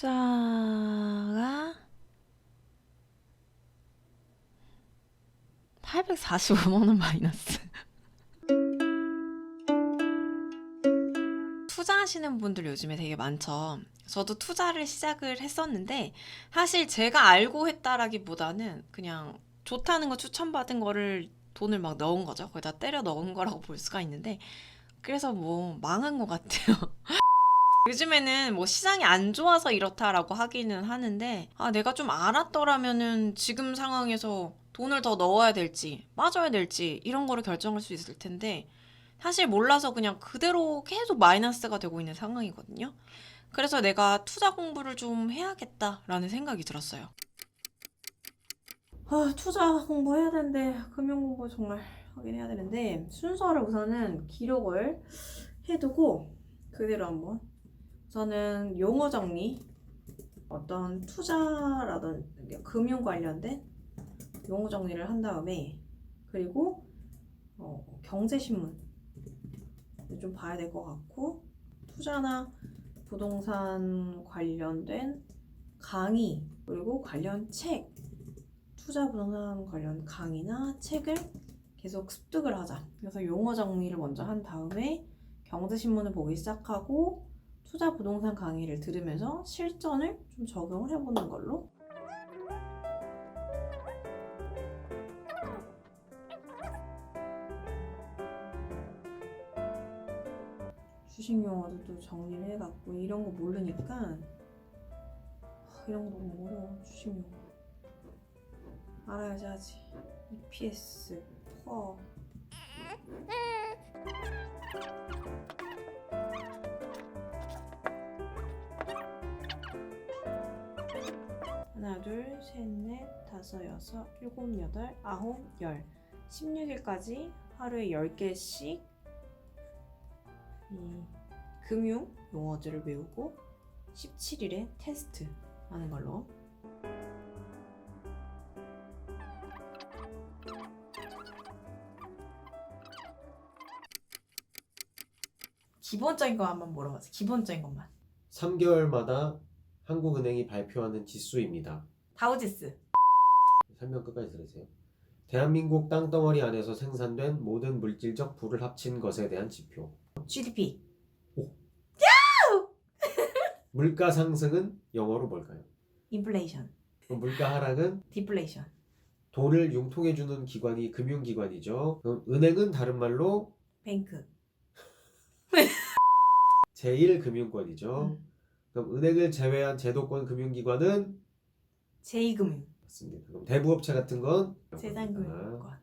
투자가 845만 원 마이너스. 투자하시는 분들 요즘에 되게 많죠. 저도 투자를 시작을 했었는데 사실 제가 알고 했다라기보다는 그냥 좋다는 거 추천받은 거를 돈을 막 넣은 거죠. 거기다 때려 넣은 거라고 볼 수가 있는데 그래서 뭐 망한 것 같아요. 요즘에는 뭐 시장이 안 좋아서 이렇다라고 하기는 하는데 아 내가 좀 알았더라면은 지금 상황에서 돈을 더 넣어야 될지 빠져야 될지 이런 거를 결정할 수 있을 텐데 사실 몰라서 그냥 그대로 계속 마이너스가 되고 있는 상황이거든요. 그래서 내가 투자 공부를 좀 해야겠다라는 생각이 들었어요. 아, 투자 공부해야 되는데 금융 공부 정말 하긴 해야 되는데 순서를 우선은 기록을 해두고 그대로 한번 우선은 용어 정리 어떤 투자라든지 금융 관련된 용어 정리를 한 다음에 그리고 어, 경제신문 좀 봐야 될 것 같고 투자나 부동산 관련된 강의 그리고 관련 책 투자 부동산 관련 강의나 책을 계속 습득을 하자. 그래서 용어 정리를 먼저 한 다음에 경제신문을 보기 시작하고 투자 부동산 강의를 들으면서 실전을 좀 적용을 해보는 걸로. 주식 용어도 또 정리를 해갖고 이런 거 모르니까 하, 이런 거 너무 어려워 주식 용어. 알아야지 하지. EPS, 퍼. 둘, 셋, 넷, 다섯, 여섯, 일곱, 여덟, 아홉, 열. 16일까지 하루에 10개씩 이 금융 용어들을 외우고 17일에 테스트 하는 걸로. 기본적인 거 한번 물어보세요. 기본적인 것만. 3개월마다 한국은행이 발표하는 지수입니다. 다우지스. 설명 끝까지 들으세요. 대한민국 땅덩어리 안에서 생산된 모든 물질적 부를 합친 것에 대한 지표. GDP. 물가 상승은 영어로 뭘까요? 인플레이션. 그럼 물가 하락은 디플레이션. 돈을 융통해주는 기관이 금융기관이죠. 그럼 은행은 다른 말로 뱅크. 제1금융권이죠. 음. 그럼 은행을 제외한 제도권 금융기관은 제2금융. 맞습니다. 그럼 대부업체 같은 건 세상금융권.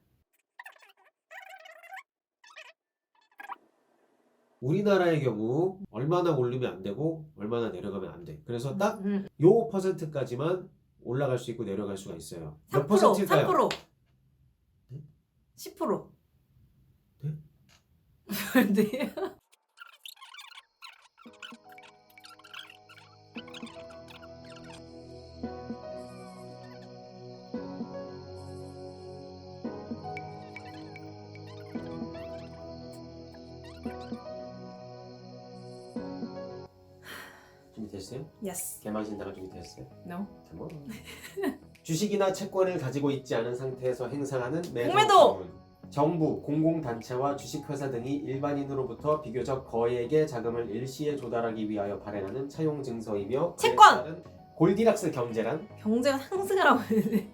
우리나라의 경우 얼마나 오르면 안 되고 얼마나 내려가면 안 돼. 그래서 딱 음. 요 퍼센트까지만 올라갈 수 있고 내려갈 수가 있어요. 몇 3%, 퍼센트일까요? 3%. 네? 10%. 네? 네. 준비됐어요? Yes. 개망신다가 준비됐어요? No. 잠깐만. 주식이나 채권을 가지고 있지 않은 상태에서 행사하는 매도 공매도! 자문. 정부, 공공단체와 주식회사 등이 일반인으로부터 비교적 거액의 자금을 일시에 조달하기 위하여 발행하는 차용 증서이며 그에 채권! 따른 골디락스 경제란 경제가 상승하라고 했는데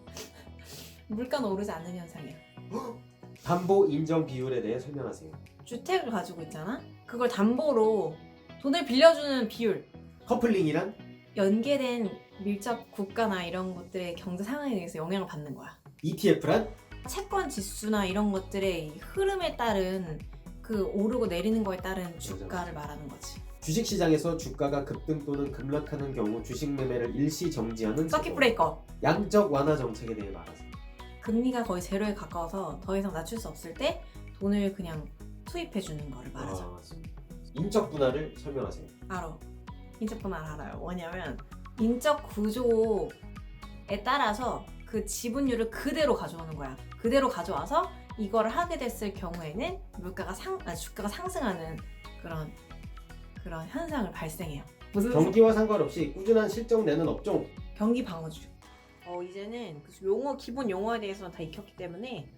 물가는 오르지 않는 현상이야. 담보 인정 비율에 대해 설명하세요. 주택을 가지고 있잖아. 그걸 담보로 돈을 빌려주는 비율. 커플링이란 연계된 밀접 국가나 이런 것들의 경제 상황에 의해서 영향을 받는 거야. ETF란 채권 지수나 이런 것들의 이 흐름에 따른 그 오르고 내리는 거에 따른 주가를 말하는 거지. 주식 시장에서 주가가 급등 또는 급락하는 경우 주식 매매를 일시 정지하는 서킷 제도. 브레이커. 양적 완화 정책에 대해 말하세요. 금리가 거의 제로에 가까워서 더 이상 낮출 수 없을 때 돈을 그냥 투입해 주는 거를 말하죠. 아, 맞습니다. 인적 분할을 설명하세요. 알아. 인적 분할 알아요. 뭐냐면 인적 구조에 따라서 그 지분율을 그대로 가져오는 거야. 그대로 가져와서 이거를 하게 됐을 경우에는 물가가 상, 아, 주가가 상승하는 그런 그런 현상을 발생해요. 무슨 경기와 상관없이 꾸준한 실적 내는 업종. 경기 방어주. 어 이제는 그 용어 기본 용어에 대해서는 다 익혔기 때문에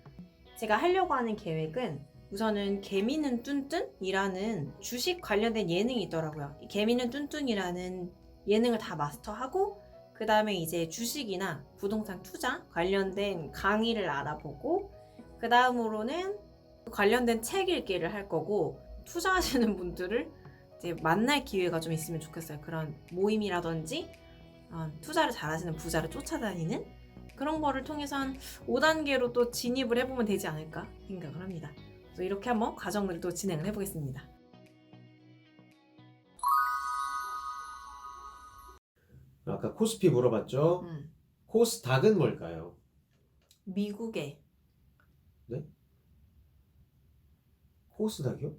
제가 하려고 하는 계획은 우선은 개미는 뚠뚠이라는 주식 관련된 예능이 있더라고요. 이 개미는 뚠뚠이라는 예능을 다 마스터하고 그 다음에 이제 주식이나 부동산 투자 관련된 강의를 알아보고 그 다음으로는 관련된 책 읽기를 할 거고 투자하시는 분들을 이제 만날 기회가 좀 있으면 좋겠어요. 그런 모임이라든지 어, 투자를 잘하시는 부자를 쫓아다니는 그런 거를 통해서 한 5단계로 또 진입을 해보면 되지 않을까 생각을 합니다. 그래서 이렇게 한번 과정을 또 진행을 해보겠습니다. 아까 코스피 물어봤죠. 음, 코스닥은 뭘까요? 미국의 코스닥이요?